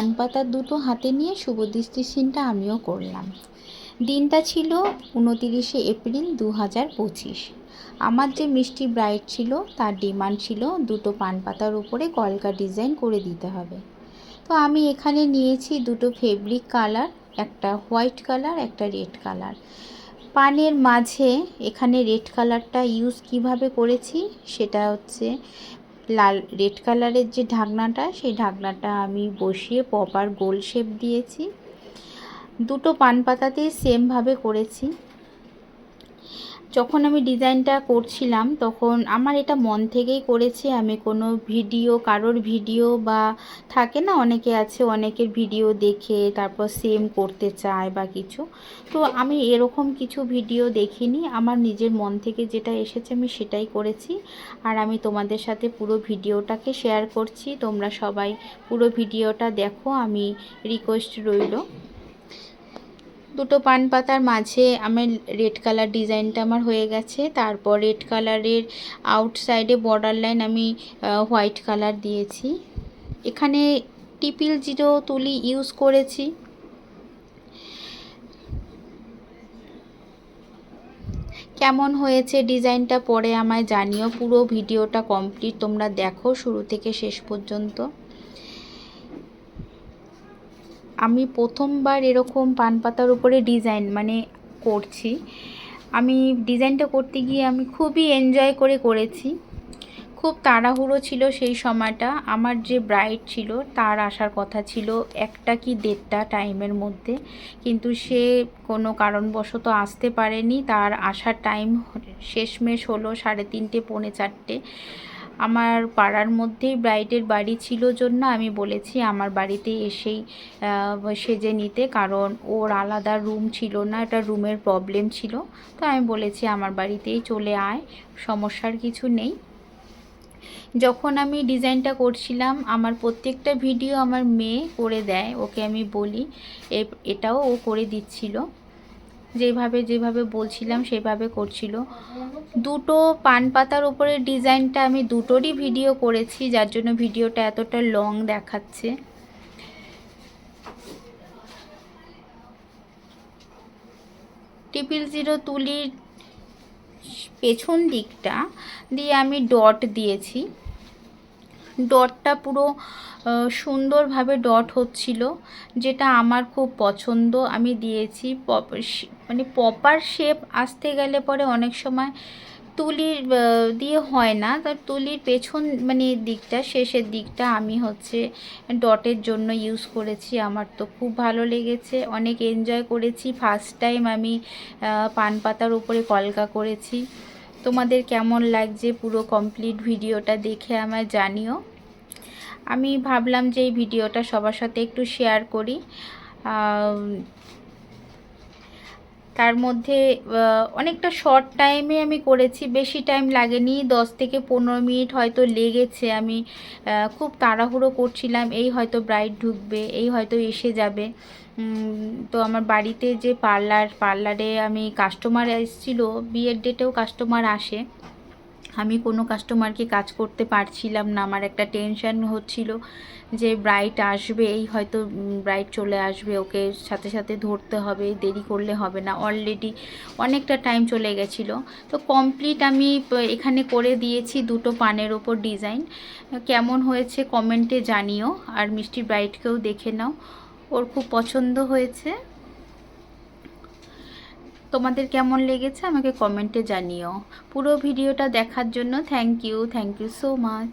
পান পাতা দুটো হাতে নিয়ে শুভ দৃষ্টির সিনটা আমিও করলাম। দিনটা ছিল উনতিরিশে এপ্রিল দু হাজার পঁচিশ। আমার যে মিষ্টি ব্রাইড ছিল, তার ডিমান্ড ছিল দুটো পান পাতার উপরে কলকা ডিজাইন করে দিতে হবে। তো আমি এখানে নিয়েছি দুটো ফেব্রিক কালার, একটা হোয়াইট কালার, একটা রেড কালার। পানের মাঝে এখানে রেড কালারটা ইউজ কীভাবে করেছি, সেটা হচ্ছে লাল, রেড কালারের যে ঢাকনাটা, সেই ঢাকনাটা আমি বসিয়ে প্রপার গোল শেপ দিয়েছি। দুটো পান পাতাতেই সেমভাবে করেছি। যখন আমি ডিজাইনটা করছিলাম, তখন আমার এটা মন থেকেই করেছি আমি কোনো ভিডিও, কারোর ভিডিও বা থাকে না, অনেকে আছে, অনেকের ভিডিও দেখে তারপর সেম করতে চায় বা কিছু। তো আমি এরকম কিছু ভিডিও দেখিনি, আমার নিজের মন থেকে যেটা এসেছে আমি সেটাই করেছি। আর আমি তোমাদের সাথে পুরো ভিডিওটাকে শেয়ার করছি, তোমরা সবাই পুরো ভিডিওটা দেখো, আমি রিকোয়েস্ট রইল। দুটো পান পাতার মাঝে আমার রেড কালার ডিজাইনটা আমার হয়ে গেছে। তারপর রেড কালারের আউটসাইডে বর্ডার লাইন আমি হোয়াইট কালার দিয়েছি। এখানে টিপিল জিরো তুলি ইউজ করেছি। কেমন হয়েছে ডিজাইনটা পরে আমায় জানিও। পুরো ভিডিওটা কমপ্লিট তোমরা দেখো শুরু থেকে শেষ পর্যন্ত। আমি প্রথমবার এরকম পান পাতার উপরে ডিজাইন মানে করছি। আমি ডিজাইনটা করতে গিয়ে আমি খুবই এনজয় করে করেছি। খুব তাড়াহুড়ো ছিল সেই সময়টা। আমার যে ব্রাইড ছিল, তার আসার কথা ছিল একটা কি দেড়টা টাইমের মধ্যে। কিন্তু সে কোনো কারণবশত আসতে পারেনি। তার আসার টাইম শেষমেশ হলো সাড়ে তিনটে, পৌনে চারটে। আমার পাড়ার মধ্যেই ব্রাইডের বাড়ি ছিল জন্য আমি বলেছি আমার বাড়িতে এসেই সেজে নিতে। কারণ ওর আলাদা রুম ছিল না, এটা রুমের প্রবলেম ছিল। তো আমি বলেছি আমার বাড়িতেই চলে আয়, সমস্যার কিছু নেই। যখন আমি ডিজাইনটা করছিলাম, আমার প্রত্যেকটা ভিডিও আমার মেয়ে করে দেয়, ওকে আমি বলি এটাও ও করে দিচ্ছিল। যেভাবে যেভাবে বলছিলাম, সেভাবে করছিল। দুটো পান পাতার উপরে ডিজাইনটা আমি দুটোরই ভিডিও করেছি, যার জন্য ভিডিওটা এতটা লং দেখাচ্ছে। ট্রিপল জিরো তুলির পেছন দিকটা দিয়ে আমি ডট দিয়েছি। ডটটা পুরো সুন্দরভাবে ডট হচ্ছিল, যেটা আমার খুব পছন্দ। আমি দিয়েছি মানে পপার শেপ আসতে গেলে পরে অনেক সময় তুলির দিয়ে হয় না। তার তুলির পেছন মানে দিকটা, শেষের দিকটা আমি হচ্ছে ডটের জন্য ইউজ করেছি। আমার তো খুব ভালো লেগেছে, অনেক এনজয় করেছি। ফার্স্ট টাইম আমি পান পাতার উপরে কলকা করেছি। তোমাদের কেমন লাগছে পুরো কমপ্লিট ভিডিওটা দেখে আমায় জানিও। আমি ভাবলাম যে এই ভিডিওটা সবার সাথে একটু শেয়ার করি। তার মধ্যে অনেকটা শর্ট টাইমে আমি করেছি, বেশি টাইম লাগেনি, দশ থেকে পনেরো মিনিট হয়তো লেগেছে। আমি খুব তাড়াহুড়ো করছিলাম, এই হয়তো ব্রাইড ঢুকবে, এই হয়তো এসে যাবে। তো আমার বাড়িতে যে পার্লার পার্লারে আমি কাস্টমার এসেছিল, বিয়ের ডেটেও কাস্টমার আসে। আমি কোনো কাস্টমারকে কাজ করতে পারছিলাম না। আমার একটা টেনশান হচ্ছিল যে ব্রাইট আসবে এই হয়তো ব্রাইট চলে আসবে, ওকে সাথে সাথে ধরতে হবে, দেরি করলে হবে না। অলরেডি অনেকটা টাইম চলে গেছিল। তো কমপ্লিট আমি এখানে করে দিয়েছি দুটো পানের ওপর ডিজাইন কেমন হয়েছে কমেন্টে জানিও, আর মিষ্টি ব্রাইটকেও দেখে নাও। ওর খুব পছন্দ হয়েছে। তোমাদের কেমন লেগেছে আমাকে কমেন্টে জানিও। পুরো ভিডিওটা দেখার জন্য thank you thank you so much